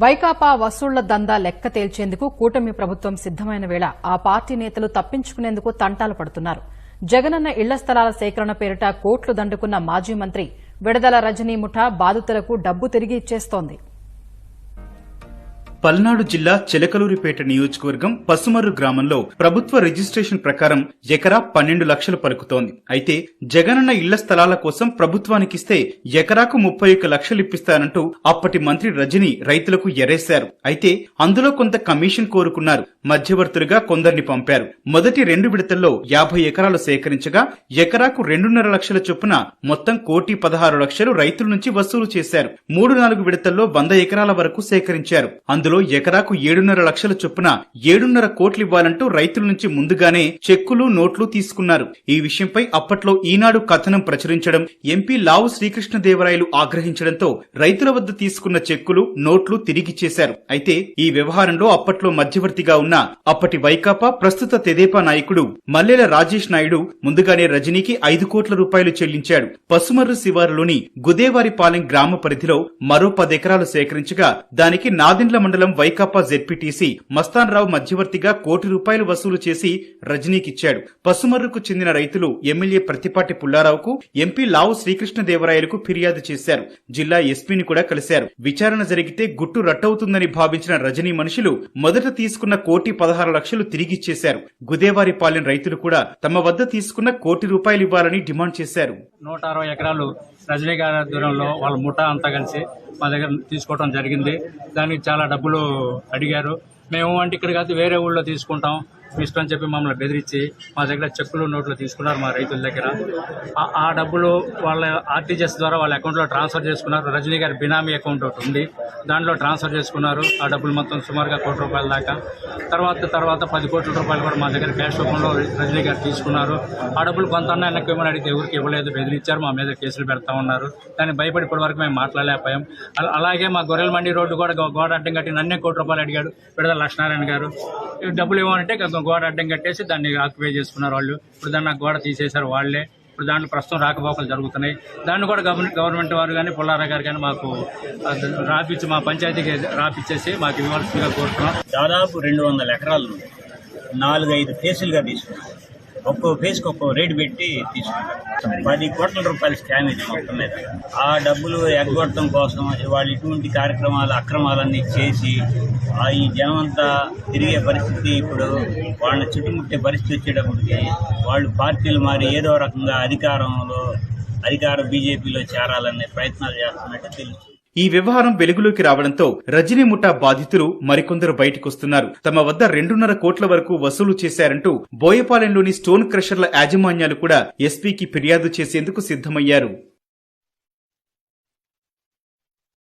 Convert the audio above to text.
వైకాపా వసూళ్ళ దందా లెక్క తేల్చేందుకు కూటమి ప్రభుత్వం సిద్దమైన వేళ. ఆ పార్టీ నేతలు తప్పించుకునేందుకు తంటాలు పడుతున్నారు. జగనన్న ఇళ్ళ స్థలాల సేకరణ పేరిట కోట్లు దండుకున్న మాజీ మంత్రి విడదల రజనీ ముఠా బాధితులకు డబ్బు తిరిగి ఇచ్చేస్తోంది. పల్నాడు జిల్లా చిలకలూరిపేట నియోజకవర్గం పసుమర్రు గ్రామంలో ప్రభుత్వ రిజిస్ట్రేషన్ ప్రకారం ఎకరా పన్నెండు లక్షలు పలుకుతోంది. అయితే జగనన్న ఇళ్ళ స్థలాల కోసం ప్రభుత్వానికిస్తే ఎకరాకు ముప్పై ఒక్క లక్షలు ఇప్పిస్తానంటూ అప్పటి మంత్రి రజని రైతులకు ఎరేశారు. అయితే అందులో కొంత కమిషన్ కోరుకున్నారు. మధ్యవర్తులుగా కొందరిని పంపారు. మొదటి రెండు విడతల్లో యాభై ఎకరాలు సేకరించగా ఎకరాకు రెండున్నర లక్షల చొప్పున మొత్తం కోటి పదహారు లక్షలు రైతుల నుంచి వసూలు చేశారు. మూడు నాలుగు విడతల్లో వంద ఎకరాల వరకు సేకరించారు. అందులో ఎకరాకు ఏడున్నర లక్షల చొప్పున ఏడున్నర కోట్లు ఇవ్వాలంటూ రైతుల నుంచి ముందుగానే చెక్కులు నోట్లు తీసుకున్నారు. ఈ విషయంపై అప్పట్లో ఈనాడు కథనం ప్రచురించడం ఎంపీ లావు శ్రీకృష్ణదేవరాయలు ఆగ్రహించడంతో రైతుల వద్ద తీసుకున్న చెక్కులు నోట్లు తిరిగి చేశారు. అయితే ఈ వ్యవహారంలో అప్పట్లో మధ్యవర్తిగా ఉన్న అప్పటి వైకాపా ప్రస్తుత తెదేపా నాయకుడు మల్లెల రాజేష్ నాయుడు ముందుగానే రజనీకి ఐదు కోట్ల రూపాయలు చెల్లించాడు. పసుమర్రు శివారులోని గుదేవారిపాలెం గ్రామ పరిధిలో మరో పదెకరాలు సేకరించగా దానికి నాదిండ్ల మండలం మండలం వైకాపా జెడ్పీటీసీ మస్తాన్ రావు మధ్యవర్తిగా కోటి రూపాయలు వసూలు చేసి రజనీకిచ్చాడు. పసుమర్రుకు చెందిన రైతులు ఎమ్మెల్యే ప్రతిపాటి పుల్లారావుకు ఎంపీ లావు శ్రీకృష్ణదేవరాయలకు ఫిర్యాదు చేశారు. జిల్లా ఎస్పీని కూడా కలిశారు. విచారణ జరిగితే గుట్టు రట్టవుతుందని భావించిన రజనీ మనుషులు మొదట తీసుకున్న కోటి పదహారు లక్షలు తిరిగిచ్చేశారు గుదేవారిపాలెం రైతులు కూడా తమ వద్ద తీసుకున్న కోటి రూపాయలు ఇవ్వాలని డిమాండ్ చేశారు. నూట అరవై ఎకరాలు రజనీ గారి దూరంలో వాళ్ళ ముఠా అంతా కలిసి మా దగ్గర తీసుకోవడం జరిగింది. దానికి చాలా డబ్బులు అడిగారు. మేము అంటే ఇక్కడ కాదు వేరే ఊళ్ళో తీసుకుంటాం. మీ ఇష్టం అని చెప్పి మమ్మల్ని బెదిరించి మా దగ్గర చెక్కులు నోట్లు తీసుకున్నారు మా రైతుల దగ్గర. ఆ- డబ్బులు వాళ్ళ ఆర్టీజీఎస్ ద్వారా వాళ్ళ అకౌంట్లో ట్రాన్స్ఫర్ చేసుకున్నారు. రజనీ గారి బినామీ అకౌంట్ ఒకటి ఉంది. దాంట్లో ట్రాన్స్ఫర్ చేసుకున్నారు. ఆ డబ్బులు మొత్తం సుమారుగా కోటి రూపాయల దాకా. తర్వాత తర్వాత పది కోట్ల రూపాయలు కూడా మా దగ్గర క్యాష్ రూపంలో రజనీ గారు తీసుకున్నారు. ఆ డబ్బులు కొంత వెనక్కి ఇవ్వమని అడిగితే ఎవరికి ఇవ్వలేదు బెదిరించారు. మా మీద కేసులు పెడతా ఉన్నారు. దాన్ని భయపడి ఇప్పటి వరకు మేము మాట్లాడలేకపోయాం. అలాగే మా గొర్రెల మండి రోడ్డు కూడా గోడ అడ్డం కట్టి నన్నే కోటి రూపాయలు అడిగాడు. విడుదల లక్ష్మీనారాయణ గారు. ఈ డబ్బులు ఇవ్వమంటే గ- గోడ అడ్డం కట్టేసి దాన్ని ఆక్యుపై చేసుకున్నారు వాళ్ళు. ఇప్పుడు దాన్ని ఆ గోడ తీసేశారు వాళ్ళే. ఇప్పుడు దాంట్లో ప్రస్తుతం రాకపోకలు జరుగుతున్నాయి. దాన్ని కూడా గవర్నమెంట్ గవర్నమెంట్ వారు కానీ పుల్లారా గారు కానీ మాకు రాపిచ్చి మా పంచాయతీకి రాపిచ్చేసి మాకు ఇవ్వాల్సిందిగా కోరుతున్నాం. దాదాపు రెండు వందల ఎకరాలు నాలుగైదు నాలుగు ఐదు తీసుకున్నాం. ఒక్కో ఫేస్కి ఒక్కో రేటు పెట్టి తీసుకుంటారు. పది కోట్ల రూపాయలు స్కామ్ ఇది మొత్తం మీద. ఆ డబ్బులు ఎగ్గొట్టడం కోసం వాళ్ళు ఇటువంటి కార్యక్రమాలు అక్రమాలన్నీ చేసి ఆ ఈ జనమంతా తిరిగే పరిస్థితి ఇప్పుడు వాళ్ళని చుట్టుముట్టే పరిస్థితి వచ్చేటప్పటికి వాళ్ళు పార్టీలు మారి ఏదో రకంగా అధికారంలో అధికార బీజేపీలో చేరాలనే ప్రయత్నాలు చేస్తున్నట్టు తెలుసు ఈ వ్యవహారం వెలుగులోకి రావడంతో రజనీ ముఠా బాధితులు మరికొందరు బయటకొస్తున్నారు. తమ వద్ద రెండున్నర కోట్ల వరకు వసూలు చేశారంటూ బోయపాలెంలోని స్టోన్ క్రషర్ల యాజమాన్యాలు కూడా ఎస్పీకి ఫిర్యాదు చేసేందుకు సిద్ధమయ్యారు.